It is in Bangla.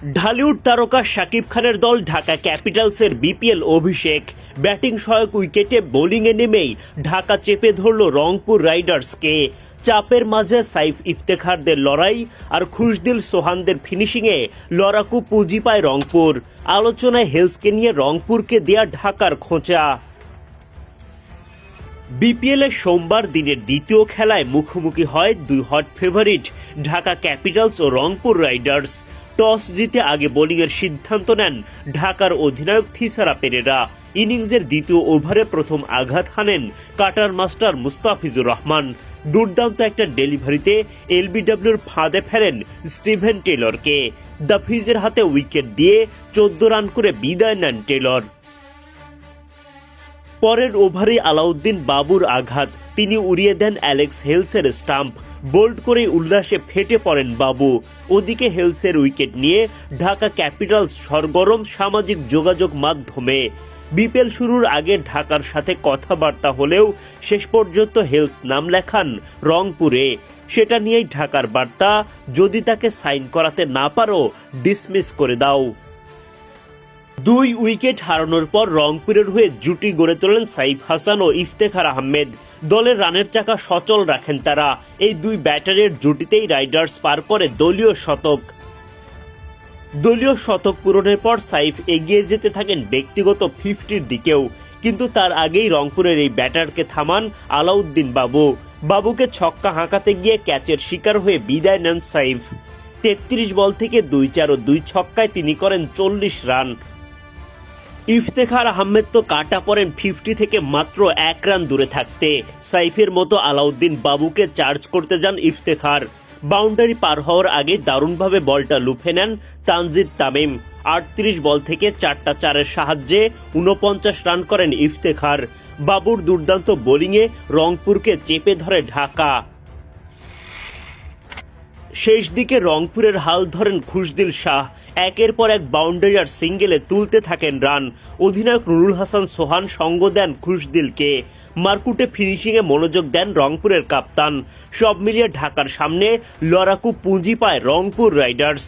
ঢালিউড তারকা শাকিব খানের দল ঢাকা ক্যাপিটালসের বিপিএল অভিষেক। ব্যাটিং সহায়ক উইকেটে বোলিংয়ে নেমেই ঢাকা চেপে ধরল রংপুর রাইডার্সকে। চাপের মাঝে সাইফ ইফতেখারদের লড়াই আর খুশদিল সোহানদের ফিনিশিংয়ে লড়াকু পুঁজি পায় রংপুর। আলোচনায় হেলসকে নিয়ে রংপুরকে দেয়া ঢাকার খোঁচা। বিপিএল সোমবার দিনের দ্বিতীয় খেলায় মুখোমুখি হয় দুই হট ফেভারিট ঢাকা ক্যাপিটালস ও রংপুর রাইডার্স। টস জিতে আগে বোলিংয়ের সিদ্ধান্ত নেন ঢাকার অধিনায়ক থিসারা পেরেরা। ইনিংসের দ্বিতীয় ওভারে প্রথম আঘাত হানেন কাটার মাস্টার মুস্তাফিজুর রহমান। দুর্দান্ত একটা ডেলিভারিতে এলবিডব্লিউর ফাঁদে ফেলেন স্টিভেন টেলরকে। ফিজের হাতে উইকেট দিয়ে চোদ্দ রান করে বিদায় নেন টেলর। পরের ওভারে আলাউদ্দিন বাবুর আঘাত, তিনি উড়িয়ে দেন অ্যালেক্স হেলসের স্টাম্প। বোল্ড করে উল্লাসে ফেটে পড়েন বাবু। ওদিকে হেলসের উইকেট নিয়ে ঢাকা ক্যাপিটালস সরগরম সামাজিক যোগাযোগ মাধ্যমে। বিপিএল শুরুর আগে ঢাকার সাথে কথাবার্তা হলেও শেষ পর্যন্ত হেলস নাম লেখান রংপুরে। সেটা নিয়েই ঢাকার বার্তা, যদি তাকে সাইন করাতে না পারো ডিসমিস করে দাও। দুই উইকেট হারানোর পর রংপুরের হয়ে জুটি গড়ে তোলেন সাইফ হাসান ও ইফতেখার আহমেদ। দলের রানের চাকা সচল রাখেন তারা। এই দুই ব্যাটারের জুটিতেই রাইডার্স পার করে দলীয় শতক। দলীয় শতক পূরণের পর সাইফ এগিয়ে যেতে থাকেন ব্যক্তিগত ফিফটির দিকেও। কিন্তু তার আগেই রংপুরের এই ব্যাটারকে থামান আলাউদ্দিন বাবু। বাবুকে ছক্কা হাঁকাতে গিয়ে ক্যাচের শিকার হয়ে বিদায় নেন সাইফ। তেত্রিশ বল থেকে দুই চার ও দুই ছক্কায় তিনি করেন চল্লিশ রান। ইফতেখার আহমেদ তো কাটা পড়েন ফিফটি থেকে মাত্র এক রান দূরে থাকতে। সাইফের মতো আলাউদ্দিন বাবুকে চার্জ করতে যান ইফতেখার। বাউন্ডারি পার হওয়ার আগে দারুণভাবে বলটা লুফে নেন তানজিদ তামিম। আটত্রিশ বল থেকে চারটা চারের সাহায্যে উনপঞ্চাশ রান করেন ইফতেখার। বাবুর দুর্দান্ত বোলিংয়ে রংপুরকে চেপে ধরে ঢাকা। শেষ দিকে রংপুরের হাল ধরেন খুশদিল শাহ। একের পর এক বাউন্ডারি আর সিঙ্গেলে তুলতে থাকেন রান। অধিনায়ক নুরুল হাসান সোহান সঙ্গ দেন খুশদিলকে। মারকুটে ফিনিশিংয়ে মনোযোগ দেন রংপুরের কাপ্তান সব মিলিয়ে ঢাকার সামনে লড়াকু পুঁজি পায় রংপুর রাইডার্স